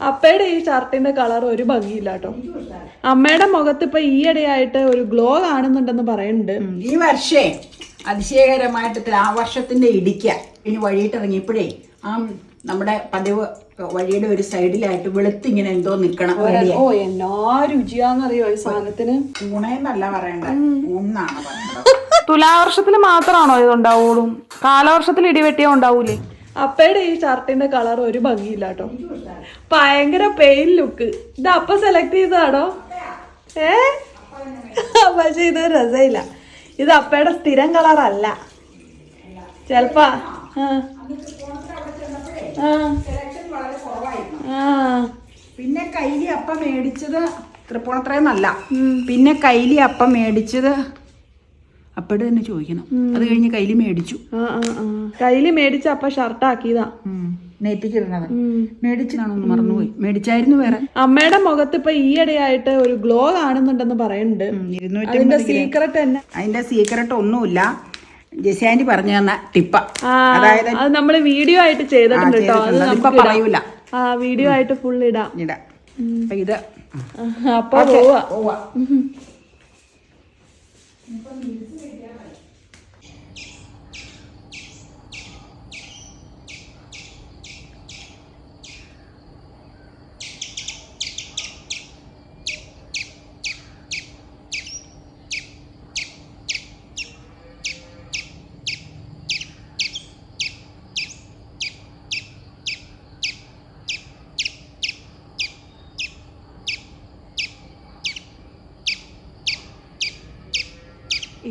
അപ്പയുടെ ഈ ഷർട്ടിന്റെ കളർ ഒരു ഭംഗിയില്ല കേട്ടോ. അമ്മയുടെ മുഖത്ത് ഇപ്പൊ ഈയിടെയായിട്ട് ഒരു ഗ്ലോ കാണുന്നുണ്ടെന്ന് പറയുന്നുണ്ട്. ഈ വർഷേ അതിശയകരമായിട്ട് ആ വർഷത്തിന്റെ ഇടിക്ക ഇനി വഴിയിട്ട് ഇറങ്ങിയപ്പോഴേ ആ നമ്മുടെ പതിവ് വഴിയുടെ ഒരു സൈഡിലായിട്ട് വെളുത്തിങ്ങനെ എന്തോ നിക്കണം ഓ എന്നാ രുചിയാന്നറിയോ ഈ സാധനത്തിന്? ഊണേന്നല്ല പറയണ്ട. ഊന്നാണ് പറയേണ്ടത്. തുലാവർഷത്തിൽ മാത്രമാണോ ഇത് ഉണ്ടാവുള്ളൂ കാലവർഷത്തിൽ ഇടിവെട്ടിയോ ഉണ്ടാവൂലേ? അപ്പയുടെ ഈ ഷർട്ടിന്റെ കളർ ഒരു ഭംഗിയില്ല കേട്ടോ. ഭയങ്കര പെയിൻ ലുക്ക് ഇത് അപ്പ സെലക്ട് ചെയ്തതാണോ? ഏ? പക്ഷെ ഇത് രസയില്ല ഇത് അപ്പയുടെ സ്ഥിരം കളറല്ല അല്ല. ചെലപ്പാ. പിന്നെ കൈലി അപ്പ മേടിച്ചത് തൃപ്പൂണിത്രയെന്നല്ല പിന്നെ കൈലി അപ്പം മേടിച്ചത് അപ്പോഴും തന്നെ ചോദിക്കണം. അത് കഴിഞ്ഞ് കയ്യിൽ മേടിച്ചു. കയ്യിൽ മേടിച്ച അപ്പ ഷർട്ട് ആക്കിയതാ. മറന്നുപോയി. മേടിച്ചായിരുന്നു വേറെ. അമ്മയുടെ മുഖത്ത് ഇപ്പൊ ഈയിടെയായിട്ട് ഒരു ഗ്ലോ കാണുന്നുണ്ടെന്ന് പറയുന്നുണ്ട്. അതിന്റെ സീക്രട്ട് തന്നെ. അതിന്റെ സീക്രട്ട് ഒന്നുമില്ല. ജെസാൻഡി പറഞ്ഞു തന്ന ടിപ്പ. അതായത് അത് നമ്മൾ വീഡിയോ ആയിട്ട് ചെയ്തിട്ടുണ്ട് കേട്ടോ പറയൂല. ആ വീഡിയോ ആയിട്ട് ഫുൾ ഇടാം. ഇടാം. അപ്പൊ ഇത്. അപ്പൊ പോവാ. പോവാ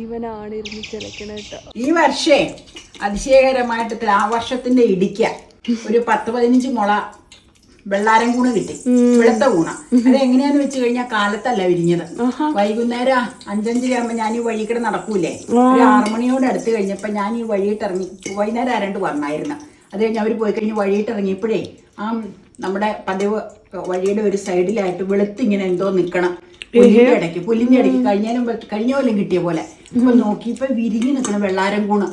ഇവനാണ് ഇരുന്ന് ചിലക്കണ കേട്ടോ. ഈ വർഷേ അതിശയകരമായിട്ട് ആ വർഷത്തിന്റെ ഇടിക്ക ഒരു പത്ത് പതിനഞ്ച് മുള വെള്ളാരം കൂണ് കിട്ടി. വെളുത്ത കൂണ. അത് എങ്ങനെയാന്ന് വെച്ച് കഴിഞ്ഞാൽ കാലത്തല്ല വിരിഞ്ഞത്. വൈകുന്നേരം അഞ്ചഞ്ചര ആകുമ്പോ ഞാൻ ഈ വഴി കൂടെ നടക്കൂലേ? ഒരു ആറുമണിയോട് അടുത്ത് കഴിഞ്ഞപ്പോ ഞാൻ ഈ വഴിയിട്ട് ഇറങ്ങി. വൈകുന്നേരം ആരണ്ട് വന്നായിരുന്നു. അത് കഴിഞ്ഞ് അവർ പോയി കഴിഞ്ഞ് വഴിയിട്ട് ഇറങ്ങിയപ്പോഴേ ആ നമ്മുടെ പതിവ് വഴിയുടെ ഒരു സൈഡിലായിട്ട് വെളുത്തിങ്ങനെ എന്തോ നിക്കണം. പുല്ലിന്റെ ഇടയ്ക്ക്. പുല്ലിന്റെ ഇടയ്ക്ക്. കഴിഞ്ഞാലും കഴിഞ്ഞ പോലും കിട്ടിയ പോലെ. ഇപ്പൊ നോക്കിയപ്പോ വിരിഞ്ഞു നിൽക്കണം വെള്ളാരം കൂണ്.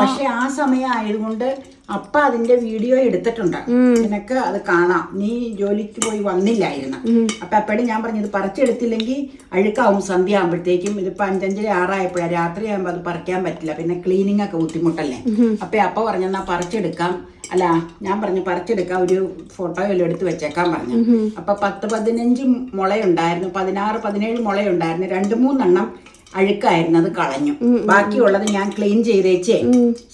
പക്ഷെ ആ സമയം ആയതുകൊണ്ട് അപ്പ അതിന്റെ വീഡിയോ എടുത്തിട്ടുണ്ട്. നിനക്ക് അത് കാണാം. നീ ജോലിക്ക് പോയി വന്നില്ലായിരുന്നു. അപ്പൊ എപ്പോഴും ഞാൻ പറഞ്ഞത് പറിച്ചെടുത്തില്ലെങ്കിൽ അഴുക്കാവും സന്ധ്യ ആകുമ്പോഴത്തേക്കും ഇതിപ്പോ അഞ്ചഞ്ചര ആറായപ്പോഴാണ് രാത്രി ആകുമ്പോൾ അത് പറിക്കാൻ പറ്റില്ല. പിന്നെ ക്ലീനിങ് ഒക്കെ ബുദ്ധിമുട്ടല്ലേ? അപ്പൊ അപ്പ പറഞ്ഞെന്നാ പറിച്ചെടുക്കാം. അല്ല ഞാൻ പറഞ്ഞു പറിച്ചെടുക്കാം. ഒരു ഫോട്ടോ എല്ലാം എടുത്ത് വെച്ചേക്കാൻ പറഞ്ഞു. അപ്പൊ പത്ത് പതിനഞ്ച് മുളയുണ്ടായിരുന്നു. പതിനാറ് പതിനേഴ് മുളയുണ്ടായിരുന്നു. രണ്ട് മൂന്നെണ്ണം അഴുക്കായിരുന്നു അത് കളഞ്ഞു. ബാക്കിയുള്ളത് ഞാൻ ക്ലീൻ ചെയ്തേച്ചേ.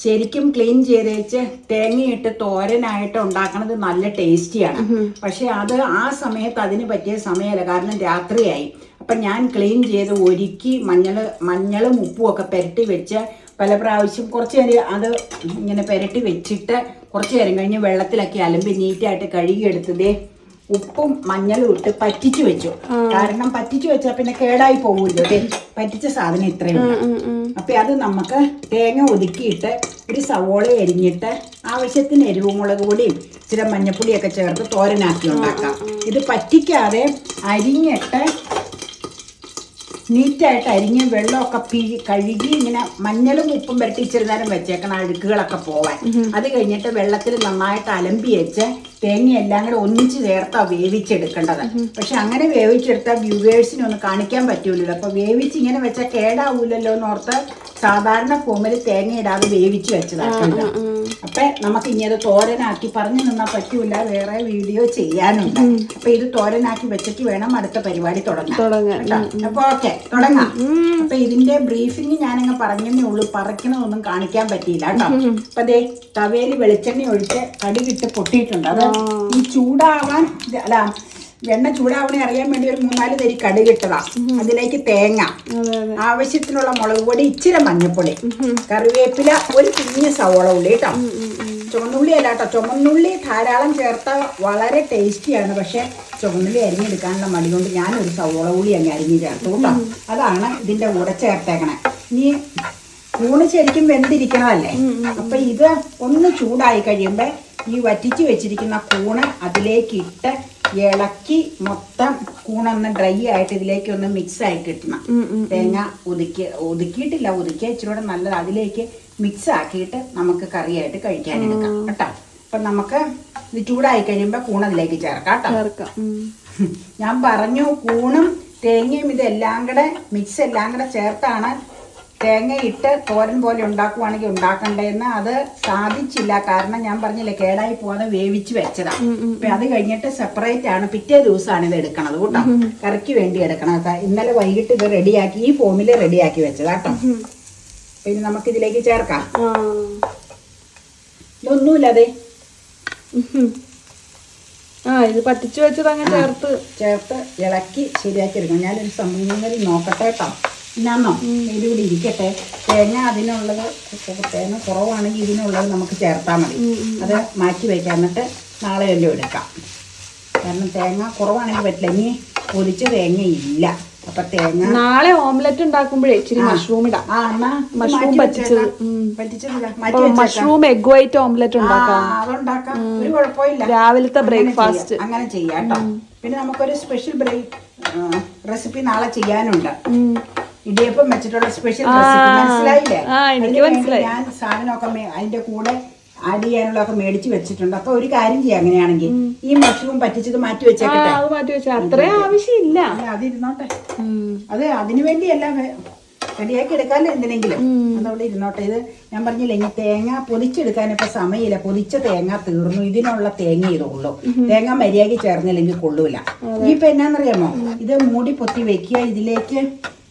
ശരിക്കും ക്ലീൻ ചെയ്തേച്ച് തേങ്ങയിട്ട് തോരനായിട്ട് ഉണ്ടാക്കണത് നല്ല ടേസ്റ്റിയാണ് പക്ഷെ അത് ആ സമയത്ത് അതിന് പറ്റിയ സമയമല്ല. കാരണം രാത്രിയായി. അപ്പൊ ഞാൻ ക്ലീൻ ചെയ്ത് ഒരുക്കി മഞ്ഞൾ മഞ്ഞളും ഉപ്പും ഒക്കെ പുരട്ടി വെച്ച് പല പ്രാവശ്യം കുറച്ച് നേരം അത് ഇങ്ങനെ പെരട്ടി വെച്ചിട്ട് കുറച്ച് നേരം കഴിഞ്ഞ് വെള്ളത്തിലൊക്കെ അലമ്പി നീറ്റായിട്ട് കഴുകിയെടുത്തതേ ഉപ്പും മഞ്ഞളും ഇട്ട് പറ്റിച്ചു വെച്ചു. കാരണം പറ്റിച്ചു വെച്ചാൽ പിന്നെ കേടായി പോകുമല്ലോ പറ്റിച്ച സാധനം ഇത്രയും അപ്പൊ അത് നമുക്ക് തേങ്ങ ഒതുക്കിയിട്ട് ഒരു സവോള എരിഞ്ഞിട്ട് ആവശ്യത്തിന് എരിവ് മുളക് പൊടിയും ഇച്ചിരി മഞ്ഞപ്പൊടിയൊക്കെ ചേർത്ത് തോരനാക്കി ഉണ്ടാക്കാം. ഇത് പറ്റിക്കാതെ അരിഞ്ഞിട്ട് നീറ്റായിട്ട് അരിഞ്ഞ് വെള്ളമൊക്കെ പി കഴുകി ഇങ്ങനെ മഞ്ഞളും ഉപ്പും പുരട്ടി ഇച്ചിരി നേരം വെച്ചേക്കണം അഴുക്കുകളൊക്കെ പോവാൻ. അത് കഴിഞ്ഞിട്ട് വെള്ളത്തിൽ നന്നായിട്ട് അലമ്പി വെച്ച് തേങ്ങ എല്ലാം കൂടെ ഒന്നിച്ച് ചേർത്താ വേവിച്ചെടുക്കേണ്ടത്. പക്ഷെ അങ്ങനെ വേവിച്ചെടുത്താൽ വ്യൂവേഴ്സിനെ ഒന്ന് കാണിക്കാൻ പറ്റൂലല്ലോ. അപ്പൊ വേവിച്ച് ഇങ്ങനെ വെച്ചാൽ കേടാവൂലല്ലോ എന്ന് ഓർത്ത് സാധാരണ ഫോമിൽ തേങ്ങ ഇടാതെ വേവിച്ച് വെച്ചതാണ് അപ്പൊ നമുക്ക് ഇനി അത് തോരനാക്കി പറഞ്ഞു നിന്നാൽ പറ്റൂല. വേറെ വീഡിയോ ചെയ്യാനുണ്ട്. അപ്പൊ ഇത് തോരനാക്കി വെച്ചിട്ട് വേണം അടുത്ത പരിപാടി തുടങ്ങാം? അപ്പൊ ഓക്കെ തുടങ്ങാം. അപ്പൊ ഇതിന്റെ ബ്രീഫിങ് ഞാനങ്ങ് പറഞ്ഞേ ഉള്ളൂ. പറിക്കണതൊന്നും കാണിക്കാൻ പറ്റിയില്ല കേട്ടോ. അപ്പൊ ദേ തവേലി വെളിച്ചെണ്ണ ഒഴിച്ച് കടി കിട്ട് പൊട്ടിയിട്ടുണ്ട്. അത് ഈ ചൂടാവാൻ അല്ല എണ്ണ ചൂടാവണേ അറിയാൻ വേണ്ടി ഒരു മൂന്നാൽ തരി കടുകിട്ടതാ അതിലേക്ക് തേങ്ങ. ആവശ്യത്തിനുള്ള മുളക് പൊടി ഇച്ചിരി മഞ്ഞപ്പൊടി കറിവേപ്പില ഒരു കുഞ്ഞ് സവോള ഉള്ളി കേട്ടോ. ചുവന്നുള്ളി അല്ല കേട്ടോ. ചുമന്നുള്ളി ധാരാളം ചേർത്ത വളരെ ടേസ്റ്റിയാണ് പക്ഷെ ചുവന്നുള്ളി അരിഞ്ഞെടുക്കാനുള്ള മടി കൊണ്ട് ഞാനൊരു സവോള ഉള്ളി അങ്ങ് അരിഞ്ഞ് ചേർത്തു കേട്ടോ. അതാണ് ഇതിന്റെ കൂടെ ചേർത്തേക്കണേ. ഇനി ഊണ് ശരിക്കും വെന്തിരിക്കണതല്ലേ? അപ്പൊ ഇത് ഒന്ന് ചൂടായി കഴിയുമ്പോ ഈ വറ്റിച്ച് വെച്ചിരിക്കുന്ന കൂണ് അതിലേക്ക് ഇട്ട് ഇളക്കി മൊത്തം കൂണൊന്ന് ഡ്രൈ ആയിട്ട് ഇതിലേക്ക് ഒന്ന് മിക്സ് ആയി കിട്ടണം. തേങ്ങ ഒതുക്കി ഒതുക്കിയിട്ടില്ല ഒതുക്കിയ ഇച്ചിരൂടെ നല്ലത്. അതിലേക്ക് മിക്സ് ആക്കിയിട്ട് നമുക്ക് കറിയായിട്ട് കഴിക്കാൻ എടുക്കാം. കേട്ടോ? അപ്പൊ നമുക്ക് ഇത് ചൂടായി കഴിയുമ്പോൾ കൂണതിലേക്ക് ചേർക്കാം കേട്ടോ. ചേർക്കാം. ഞാൻ പറഞ്ഞു കൂണും തേങ്ങയും ഇതെല്ലാം കൂടെ മിക്സ് എല്ലാം കൂടെ ചേർത്താണ് തേങ്ങ ഇട്ട് തോരൻ പോലെ ഉണ്ടാക്കുവാണെങ്കിൽ ഉണ്ടാക്കണ്ടേന്ന് അത് സാധിച്ചില്ല. കാരണം ഞാൻ പറഞ്ഞില്ലേ കേടായി പോകാതെ വേവിച്ച് വെച്ചതാ. അപ്പൊ അത് കഴിഞ്ഞിട്ട് സെപ്പറേറ്റ് ആണ്. പിറ്റേ ദിവസമാണ് ഇത് എടുക്കണത് കേട്ടോ. കറിക്ക് വേണ്ടി എടുക്കണം. കേട്ടോ. ഇന്നലെ വൈകിട്ട് ഇത് റെഡിയാക്കി ഈ ഫോമിൽ റെഡിയാക്കി വെച്ചതാ കേട്ടോ. പിന്നെ നമുക്ക് ഇതിലേക്ക് ചേർക്കാം ഇതൊന്നുമില്ലാതെ. ആ ഇത് പറ്റിച്ചു വെച്ചത് അങ്ങനെ ചേർത്ത്. ചേർത്ത് ഇളക്കി ശരിയാക്കി എടുക്കണം. ഞാനൊരു സമയം കൂടി നോക്കട്ടെ കേട്ടോ. ഞാന്നോ കൂടി ഇരിക്കട്ടെ. തേങ്ങ അതിനുള്ളത് തേങ്ങ കുറവാണെങ്കിൽ ഇതിനുള്ളത് നമുക്ക് ചേർത്താൽ മതി. അത് മാറ്റി വയ്ക്കാം എന്നിട്ട് നാളെ വല്ലതും എടുക്കാം. കാരണം തേങ്ങ കുറവാണെങ്കിൽ പറ്റില്ല. ഇനി പൊതിച്ച തേങ്ങ ഇല്ല. അപ്പൊ തേങ്ങ നാളെ ഓംലെറ്റ് ഉണ്ടാക്കുമ്പോഴേ ഇച്ചിരി മഷ്റൂം ഇടാം. മഷ്റൂം പറ്റിച്ചത്. മഷ്റൂം എഗ് വൈറ്റ് ഓംലെറ്റ് ഉണ്ടാക്കാം. രാവിലത്തെ ബ്രേക്ക്ഫാസ്റ്റ് അങ്ങനെ ചെയ്യാം കേട്ടോ. പിന്നെ നമുക്കൊരു സ്പെഷ്യൽ ബ്രേക്ക് റെസിപ്പി നാളെ ചെയ്യാനുണ്ട്. ഇടിയപ്പം വെച്ചിട്ടുള്ള സ്പെഷ്യൽ റെസിപ്പി മനസ്സിലായില്ലേ? ആ, എനിക്ക് അതിന് വേണ്ടി മനസ്സിലായി. ഞാൻ സാധനമൊക്കെ മേ- അതിന്റെ കൂടെ ആഡ് ചെയ്യാനുള്ളതൊക്കെ മേടിച്ച് വെച്ചിട്ടുണ്ട്. അപ്പൊ ഒരു കാര്യം ചെയ്യാം അങ്ങനെയാണെങ്കിൽ. ഈ മഷ്റൂം പറ്റിച്ചത് മാറ്റി ആ വെച്ചേക്കട്ടെ. അത് മാറ്റി വെച്ചാൽ അത്രയും ആവശ്യമില്ല. അല്ല അതിരുന്നോട്ടെ. ഉം. അത് അതിനു വേണ്ടിയല്ല റെഡിയാക്കി എടുക്കാല്ലോ എന്തിനെങ്കിലും? അതവിടെ ഇരുന്നോട്ടെ. ഇത് ഞാൻ പറഞ്ഞില്ല ഇനി തേങ്ങ പൊതിച്ചെടുക്കാൻ ഇപ്പൊ സമയമില്ല. പൊതിച്ച തേങ്ങ തീർന്നു. ഇതിനുള്ള തേങ്ങ ഇതുള്ളൂ. തേങ്ങ മര്യാദയ്ക്ക് ചേർന്നില്ലെങ്കിൽ കൊള്ളൂല. ഇനിയിപ്പൊ എന്നാന്നറിയാമോ? ഇത് മൂടി പൊത്തി വെക്കുക. ഇതിലേക്ക്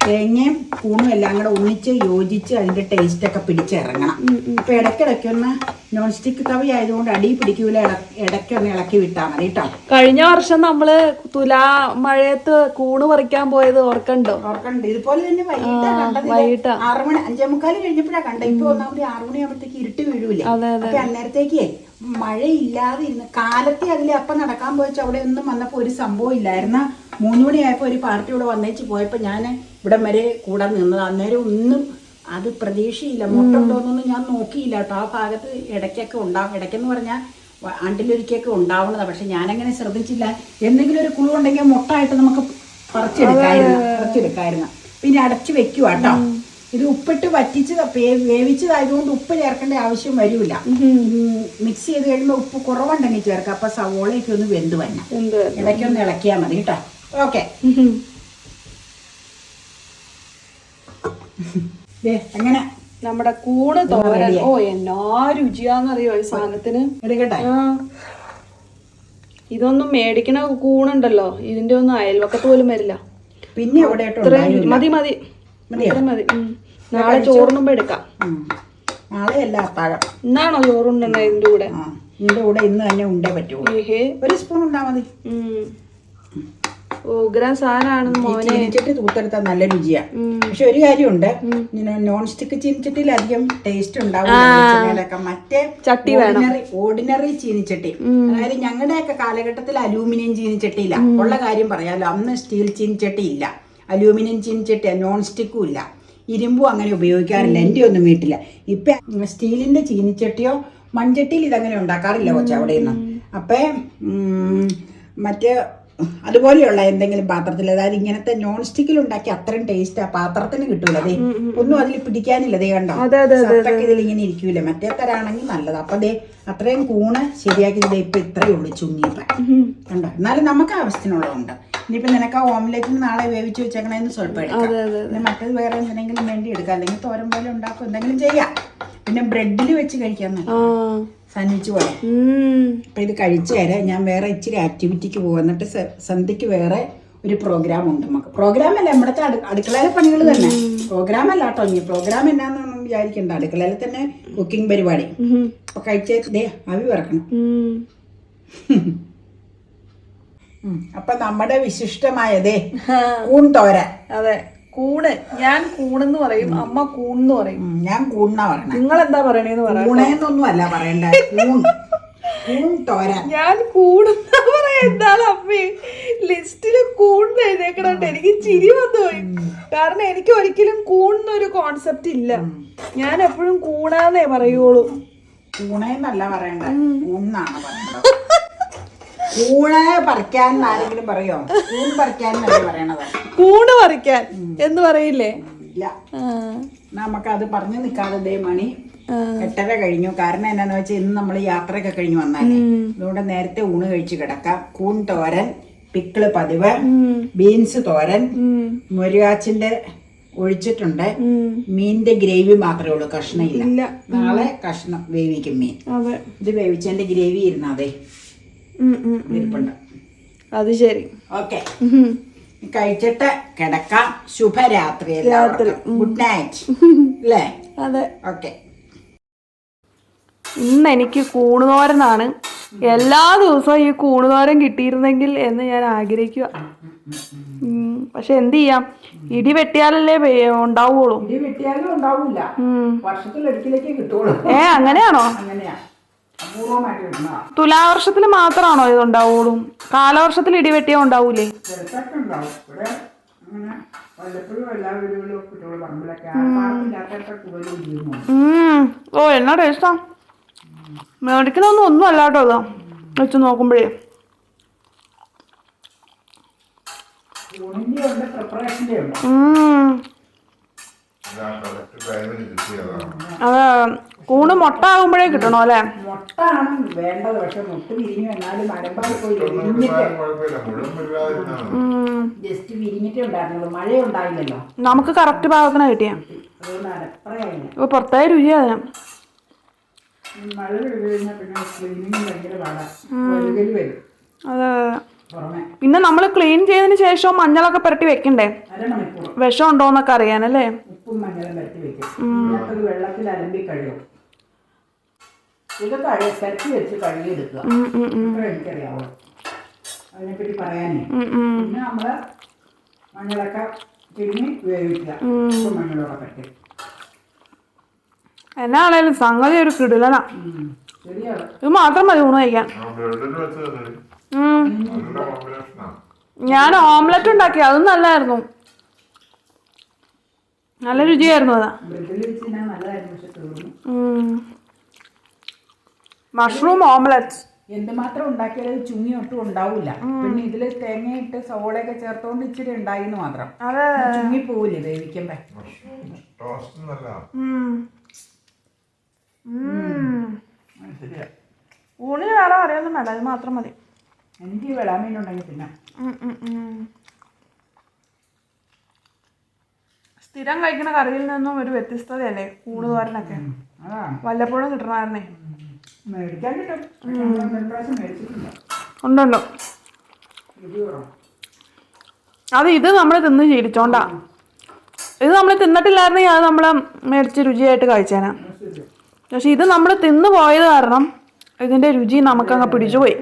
തേങ്ങയും കൂണും എല്ലാം കൂടെ ഒന്നിച്ച് യോജിച്ച് അതിന്റെ ടേസ്റ്റ് ഒക്കെ പിടിച്ചിറങ്ങണം. ഇപ്പൊ ഇടയ്ക്കിടയ്ക്കൊന്ന് നോൺ സ്റ്റിക്ക് തവി ആയതുകൊണ്ട് അടി പിടിക്കൂല ഇടയ്ക്ക് ഒന്ന് ഇളക്കി വിട്ടാൽ മതി കേട്ടോ കഴിഞ്ഞ വർഷം നമ്മൾ തുലാ മഴയത്ത് കൂണ് പറിക്കാൻ പോയത് ഓർക്കണ്ടോ? ഓർക്കണ്ട്. ഇതുപോലെ തന്നെ വൈകിട്ട് കണ്ടത്. വൈകിട്ടാ. ആറു മണി അഞ്ചേ മുക്കാൽ കഴിഞ്ഞപ്പോഴാ കണ്ട ഇപ്പൊ ഒന്നാമത് ആറുമണി ആവുമ്പോഴത്തേക്ക് ഇരുട്ട് വീഴൂലേ. അപ്പൊ അന്നേരത്തേക്ക് മഴയില്ലാതെ ഇരുന്ന് കാലത്തെ അതിലെ അപ്പം നടക്കാൻ പോയച്ച അവിടെ ഒന്നും വന്നപ്പോൾ ഒരു സംഭവം ഇല്ലായിരുന്ന. മൂന്ന് മണിയായപ്പോൾ ഒരു പാർട്ടി ഇവിടെ വന്നേച്ച് പോയപ്പോൾ ഞാൻ ഇവിടം വരെ കൂടെ നിന്നത്. അന്നേരം ഒന്നും അത് പ്രതീക്ഷയില്ല. മുട്ടുണ്ടോന്നൊന്നും ഞാൻ നോക്കിയില്ല കേട്ടോ. ആ ഭാഗത്ത് ഇടയ്ക്കൊക്കെ ഉണ്ടാവും ഇടയ്ക്കെന്ന് പറഞ്ഞാൽ ആണ്ടിലൊരിക്കൊക്കെ ഉണ്ടാവുന്നതാണ് പക്ഷെ ഞാനങ്ങനെ ശ്രദ്ധിച്ചില്ല. എന്തെങ്കിലും ഒരു കുളു ഉണ്ടെങ്കിൽ മുട്ടായിട്ട് നമുക്ക് പറിച്ചെടുക്കായിരുന്നു പറിച്ചെടുക്കായിരുന്നു. പിന്നെ അടച്ചു വെക്കുക കേട്ടോ. ഇത് ഉപ്പിട്ട് വറ്റിച്ച് വേവിച്ചതായതുകൊണ്ട് ഉപ്പ് ചേർക്കേണ്ട ആവശ്യം വരില്ല മിക്സ് ചെയ്ത് കഴിയുമ്പോൾ ഉപ്പ് കുറവുണ്ടെങ്കിൽ ചേർക്കാം. അപ്പൊ സവോളയൊക്കെ ഒന്ന് വെന്ത് വന്ന ഇടയ്ക്കൊന്ന് ഇളക്കിയാൽ മതി കേട്ടോ. ഓക്കെ അങ്ങനെ നമ്മുടെ കൂണ് തോരൻ. ഓ എന്നാ രുചിയാന്നറിയോ ഈ സാധനത്തിന്? എടുക്കട്ടെ ഇതൊന്നും മേടിക്കണ കൂണുണ്ടല്ലോ. ഇതിന്റെ ഒന്നും അയൽവക്കത്ത് പോലും വരില്ല. പിന്നെ മതി മതി. ഇത്രയും മതി. ഉം. നാളെ ചോറിനുമ്പോ എടുക്കാം. നാളെ അല്ല അത്താഴം ഇന്നാണോ ചോറുണ്ടോ ഇതിന്റെ കൂടെ? ആ കൂടെ ഇന്ന് തന്നെ ഉണ്ടേ പറ്റുള്ളൂ ഏഹേ. ഒരു സ്പൂൺ ഉണ്ടാ മതി. ഉം. ഉഗ്രം സാധനമാണ് ഈ മോനെ. ചീനിച്ചട്ടി തൂത്തെടുത്താൽ നല്ല രുചിയാ. പക്ഷെ ഒരു കാര്യമുണ്ട്. ഇങ്ങനെ നോൺ സ്റ്റിക്ക് ചീനിച്ചട്ടിയിൽ അധികം ടേസ്റ്റ് ഉണ്ടാവില്ല മറ്റേ ചട്ടി ഓർഡിനറി ഓർഡിനറി ചീനിച്ചട്ടി. അതായത് ഞങ്ങളുടെയൊക്കെ കാലഘട്ടത്തിൽ അലൂമിനിയം ചീനിച്ചട്ടിയില്ല ഉള്ള കാര്യം പറയാലോ. അന്ന് സ്റ്റീൽ ചീനിച്ചട്ടി ഇല്ല. അലൂമിനിയം ചിഞ്ചിട്ട് നോൺ സ്റ്റിക്കും ഇല്ല. ഇരുമ്പും അങ്ങനെ ഉപയോഗിക്കാറില്ല. എന്റെ ഒന്നും വീട്ടില്ല. ഇപ്പൊ സ്റ്റീലിന്റെ ചീനിച്ചട്ടിയോ മൺചട്ടിയിൽ ഇതങ്ങനെ ഉണ്ടാക്കാറില്ല കൊച്ചു അവിടെ നിന്ന് അപ്പൊ മറ്റേ അതുപോലെയുള്ള എന്തെങ്കിലും പാത്രത്തിൽ അതായത് ഇങ്ങനത്തെ നോൺ സ്റ്റിക്കിൽ ഉണ്ടാക്കി അത്രയും ടേസ്റ്റ് ആ പാത്രത്തിന് കിട്ടൂല. അതെ ഒന്നും അതിൽ പിടിക്കാനില്ല. ദേ കണ്ടോ? സത്തൊക്കെ ഇതിൽ ഇങ്ങനെ ഇരിക്കൂല. മറ്റേ തരാണെങ്കിൽ നല്ലത്. അപ്പൊ ദേ അത്രയും കൂണ് ശരിയാക്കി ഇതേ ഇപ്പൊ ഇത്രയേ ഉള്ളൂ ചുങ്ങിയപ്പോ കണ്ടോ? എന്നാലും നമുക്ക് ആവശ്യത്തിനുള്ളതുണ്ട്. ഇനിയിപ്പോ നിനക്ക് ആ ഓംലെറ്റിന് നാളെ വേവിച്ച് വെച്ചേക്കണേന്ന് സ്വല്പം എടുക്കാം. പിന്നെ മറ്റേത് വേറെ എന്തെങ്കിലും വേണ്ടി എടുക്കാം. അല്ലെങ്കിൽ തോരൻ പോലെ ഉണ്ടാക്കും. എന്തെങ്കിലും ചെയ്യാം. പിന്നെ ബ്രെഡിൽ വെച്ച് കഴിക്കാൻ സാൻഡ്വിച്ച് പോലെ. അപ്പം ഇത് കഴിച്ചു തരാം ഞാൻ വേറെ ഇച്ചിരി ആക്ടിവിറ്റിക്ക് പോകും എന്നിട്ട് സന്ധ്യക്ക് വേറെ ഒരു പ്രോഗ്രാം ഉണ്ട് നമുക്ക്. പ്രോഗ്രാം അല്ല നമ്മുടെ അടുക്കളയിലെ പണികൾ തന്നെ. പ്രോഗ്രാം അല്ല കേട്ടോ ഇനി. പ്രോഗ്രാം എന്നാന്ന് വിചാരിക്കണ്ട. അടുക്കളയിൽ തന്നെ കുക്കിംഗ് പരിപാടി. അപ്പൊ കഴിച്ചേ അവി വറക്കണം. അപ്പൊ നമ്മുടെ വിശിഷ്ടമായതേ കൂൺ തോര അതെ. കൂണ്. ഞാൻ കൂണെന്ന് പറയും അമ്മ കൂണെന്ന് പറയും. ഞാൻ കൂണ്ണ പറയണേ. നിങ്ങൾ എന്താ പറയണേന്ന് പറയാം. കൂണേന്നൊന്നും അല്ല പറയണ്ട. കൂൺ. കൂൺ തോരൻ ഞാൻ കൂണെന്നാ പറയാ. എന്താണ് അമ്മേ? ലിസ്റ്റിൽ കൂണെന്ന് എഴുതേക്കണോണ്ട് എനിക്ക് ചിരി വന്നു പോയി കാരണം എനിക്ക് ഒരിക്കലും കൂണെന്നൊരു കോൺസെപ്റ്റ് ഇല്ല. ഞാൻ എപ്പോഴും കൂണാന്നേ പറയുള്ളൂ. കൂണേന്നല്ല പറയണ്ട. കൂണ്ണാണ് പറയേണ്ടത്. കൂണെ പറിക്കാൻ ആരെങ്കിലും പറയോ? കൂൺ പറിക്കാൻ പറയണത്? കൂണ് പറിക്കാൻ എന്ന് പറയില്ലേ? ഇല്ല. നമുക്ക് അത് പറഞ്ഞു നിക്കാതെ ദേ മണി എട്ടര കഴിഞ്ഞു. കാരണം എന്നാന്ന് വെച്ചാൽ ഇന്ന് നമ്മൾ യാത്രയൊക്കെ കഴിഞ്ഞു വന്നാലേ അതുകൊണ്ട് നേരത്തെ ഊണ് കഴിച്ച് കിടക്കാം. കൂൺ തോരൻ പിക്കിൾ പതിവ് ബീൻസ് തോരൻ മുരുകാച്ചിന്റെ ഒഴിച്ചിട്ടുണ്ട്. മീനിന്റെ ഗ്രേവി മാത്രമേ ഉള്ളൂ. കഷ്ണം ഇല്ല. നാളെ കഷ്ണം വേവിക്കും മീൻ. ഇത് വേവിച്ചതിന്റെ ഗ്രേവി ഇരുന്ന അതെ ഉം, ഉം. ഇരിപ്പുണ്ട് അത് ശരി. ഓക്കെ. കഴിച്ചിട്ട് കിടക്കാം. ശുഭരാത്രി രാത്രി. ഗുഡ് നൈറ്റ് അല്ലേ അതെ. ഓക്കെ. ഇന്ന് എനിക്ക് കൂണുതോരനാണ് എല്ലാ ദിവസവും ഈ കൂണുതോരൻ കിട്ടിയിരുന്നെങ്കിൽ എന്ന് ഞാൻ ആഗ്രഹിക്കുക. പക്ഷെ എന്ത് ചെയ്യാം? ഇടി വെട്ടിയാലല്ലേ ഉണ്ടാവുള്ളൂ. ഇടി വെട്ടിയാലും ഉണ്ടാവൂല. വർഷത്തിൽ വർഷത്തിലൊരിക്കലേക്ക് കിട്ടുള്ളൂ. ഏ അങ്ങനെയാണോ? അങ്ങനെയാ. തുലാവർഷത്തിൽ മാത്രമാണോ ഇത് ഉണ്ടാവുള്ളൂ കാലവർഷത്തിൽ ഇടിവെട്ടിയോ ഉണ്ടാവൂലേ. ഓ എന്നാ ടേസ്റ്റാ. മേടിക്കുന്നൊന്നും ഒന്നും അല്ല കേട്ടോ ഇത്. വെച്ച് നോക്കുമ്പോഴേ. അത് കൂണ് മുട്ട ആകുമ്പോഴേ കിട്ടണോ അല്ലേ? മുട്ടാണ് വേണ്ടത്. പക്ഷെ മുട്ട് വിരിഞ്ഞു എന്നാലും മരമ്പാൽ പോയി ഒന്നും വിരിഞ്ഞിട്ട് കുഴപ്പമില്ല. മുഴുവൻ പരിപാടിയാണ് ഉം. ജസ്റ്റ് വിരിഞ്ഞിട്ടേ ഉണ്ടായിരുന്നുള്ളൂ. മഴ ഉണ്ടായില്ലല്ലോ. നമുക്ക് കറക്റ്റ് ഭാഗത്തിനാ കിട്ടിയ. പുറത്തായ ഇപ്പൊ രുചിയാ അതിന് മഴ കഴിഞ്ഞാൽ പിന്നെ ക്ലീനിങ് ഭയങ്കര പാടാ. ഒഴുകൽ വരും. അതെ പിന്നെ നമ്മൾ ക്ലീൻ ചെയ്തതിന് ശേഷം മഞ്ഞളൊക്കെ പുരട്ടി വെക്കണ്ടേ? വിഷം ഉണ്ടോന്നൊക്കെ അറിയാനല്ലേ? ഉപ്പും മഞ്ഞളും പരത്തി വെക്കും. വെള്ളത്തിൽ അലമ്പി കഴുകും ഇത് കഴുകി പരത്തി വെച്ച് കഴുകിയെടുക്കുക ഉം, ഉം, ഉം. അത്ര എനിക്കറിയാവോ? അതിനെപ്പറ്റി പറയാനേ. ഉം, ഉം. പിന്നെ നമ്മൾ മഞ്ഞളൊക്കെ തിരിഞ്ഞ് വേവിക്കുക. മഞ്ഞളൊക്കെ പറ്റി എന്നാണേലും സംഗതി ഒരു കിടിലനാ. ഇത് മാത്രം മതി ഊണ് കഴിക്കാൻ. ഞാൻ ഓംലെറ്റ് ഉണ്ടാക്കി അതും നല്ലായിരുന്നു. നല്ല രുചിയായിരുന്നു അതാ ബ്രെഡിൽ വെച്ച് ഞാൻ നല്ലതായിരുന്നു പക്ഷെ തീർന്നു മഷ്റൂം ഓംലെറ്റ് എന്തുമാത്രം ഉണ്ടാക്കിയാലും ചുങ്ങി ഒട്ടും ഉണ്ടാവില്ല പിന്നെ ഇതിൽ തേങ്ങയിട്ട് സവോളയൊക്കെ ചേർത്തോണ്ട് ഇച്ചിരി ഉണ്ടായിന്ന് മാത്രം. അതെ. ചുങ്ങി പോവില്ലേ വേവിക്കുമ്പോ? ഊണിന് വേറെ അറിയൊന്നും വേണ്ട അത് മാത്രം മതി. എനിക്ക് വെളാമീൻ ഉണ്ടെങ്കിൽ പിന്നെ. സ്ഥിരം കഴിക്കുന്ന കറിയിൽ നിന്നും ഒരു വ്യത്യസ്തതയല്ലേ? ഊണ് തോരനൊക്കെ വല്ലപ്പോഴും കിട്ടണമായിരുന്നേ. മേടിക്കാൻ കിട്ടും പ്രാവശ്യം കുറവ് അത് ഇത് നമ്മൾ തിന്ന് ശീലിച്ചോണ്ടാ. ഇത് നമ്മൾ തിന്നിട്ടില്ലായിരുന്നെങ്കിൽ അത് നമ്മൾ മേടിച്ച് രുചിയായിട്ട് കഴിച്ചേനാ. പക്ഷെ ഇത് നമ്മൾ തിന്നു പോയത് കാരണം ഇതിന്റെ രുചി നമുക്കങ്ങ് പിടിച്ചുപോയി.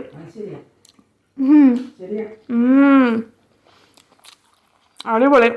അടിപൊളി.